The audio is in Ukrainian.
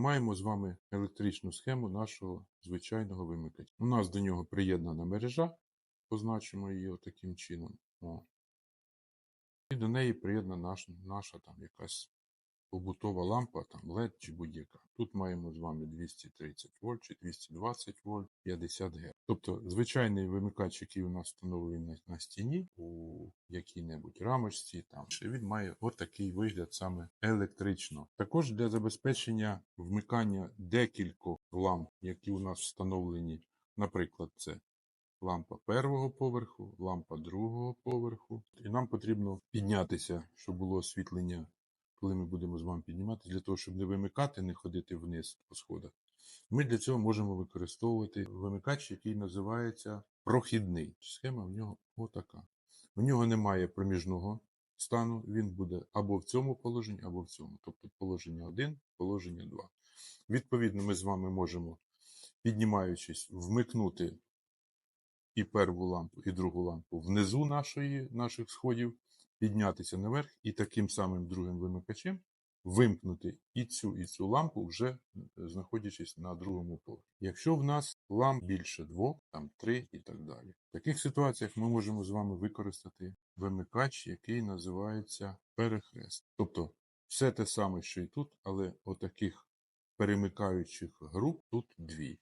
Маємо з вами електричну схему нашого звичайного вимикача. У нас до нього приєднана мережа, позначимо її таким чином. О. І до неї приєднана наш, наша там якась побутова лампа, там LED чи будь-яка. Тут маємо з вами 230 вольт чи 220 вольт, 50 Гц. Тобто звичайний вимикач, який у нас встановлений на стіні у якій-небудь рамочці, там він має отакий вигляд саме електрично. Також для забезпечення вмикання декількох ламп, які у нас встановлені, наприклад, це лампа першого поверху, лампа другого поверху. І нам потрібно піднятися, щоб було освітлення, коли ми будемо з вами підніматися, для того, щоб не вимикати, не ходити вниз по сходах. Ми для цього можемо використовувати вимикач, який називається прохідний. Схема в нього отака. У нього немає проміжного стану, він буде або в цьому положенні, або в цьому. Тобто положення 1, положення 2. Відповідно, ми з вами можемо, піднімаючись, вмикнути і перву лампу, і другу лампу внизу нашої, наших сходів, піднятися наверх і таким самим другим вимикачем вимкнути і цю, і цю лампу, вже е, знаходячись на другому поверсі. Якщо в нас ламп більше двох, там три і так далі. В таких ситуаціях ми можемо з вами використати вимикач, який називається перехрест. Тобто все те саме, що і тут, але отаких перемикаючих груп тут дві.